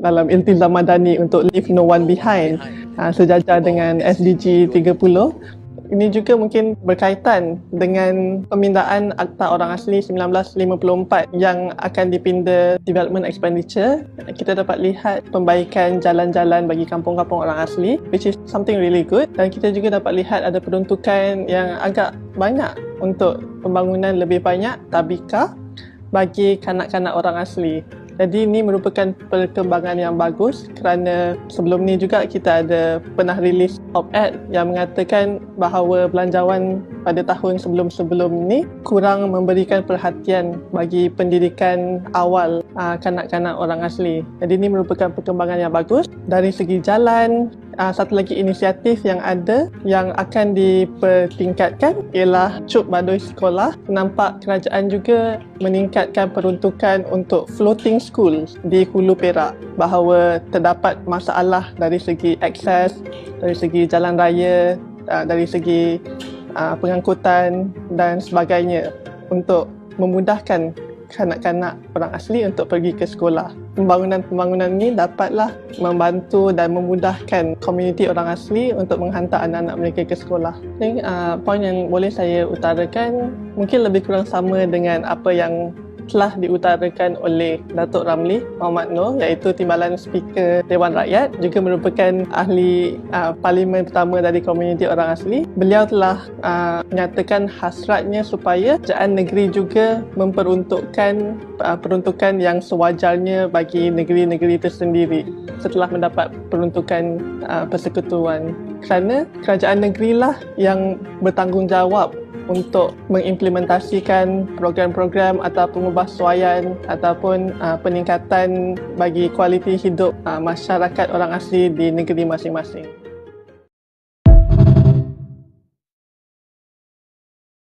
dalam iltizam madani untuk leave no one behind uh, sejajar dengan SDG 30 ini juga mungkin berkaitan dengan pemindaan Akta Orang Asli 1954 yang akan dipinda Development Expenditure. Kita dapat lihat pembaikan jalan-jalan bagi kampung-kampung orang asli which is something really good dan kita juga dapat lihat ada peruntukan yang agak banyak untuk pembangunan lebih banyak tabika bagi kanak-kanak orang asli. Jadi ini merupakan perkembangan yang bagus kerana sebelum ni juga kita ada pernah rilis op-ed yang mengatakan bahawa belanjawan pada tahun sebelum-sebelum ni kurang memberikan perhatian bagi pendidikan awal aa, kanak-kanak orang asli. Jadi ini merupakan perkembangan yang bagus dari segi jalan, uh, satu lagi inisiatif yang ada yang akan dipertingkatkan ialah Cuk Badoi Sekolah. Nampak kerajaan juga meningkatkan peruntukan untuk floating school di Hulu Perak bahawa terdapat masalah dari segi akses, dari segi jalan raya, uh, dari segi uh, pengangkutan dan sebagainya untuk memudahkan kanak-kanak orang asli untuk pergi ke sekolah. Pembangunan-pembangunan ini dapatlah membantu dan memudahkan komuniti orang asli untuk menghantar anak-anak mereka ke sekolah. Jadi, uh, poin yang boleh saya utarakan mungkin lebih kurang sama dengan apa yang telah diutarakan oleh Datuk Ramli Muhammad Noor iaitu Timbalan Speaker Dewan Rakyat juga merupakan ahli uh, parlimen pertama dari komuniti orang asli. Beliau telah uh, menyatakan hasratnya supaya kerajaan negeri juga memperuntukkan uh, peruntukan yang sewajarnya bagi negeri-negeri tersendiri setelah mendapat peruntukan uh, persekutuan kerana kerajaan negeri lah yang bertanggungjawab untuk mengimplementasikan program-program atau pengubahsuaian ataupun uh, peningkatan bagi kualiti hidup uh, masyarakat orang asli di negeri masing-masing.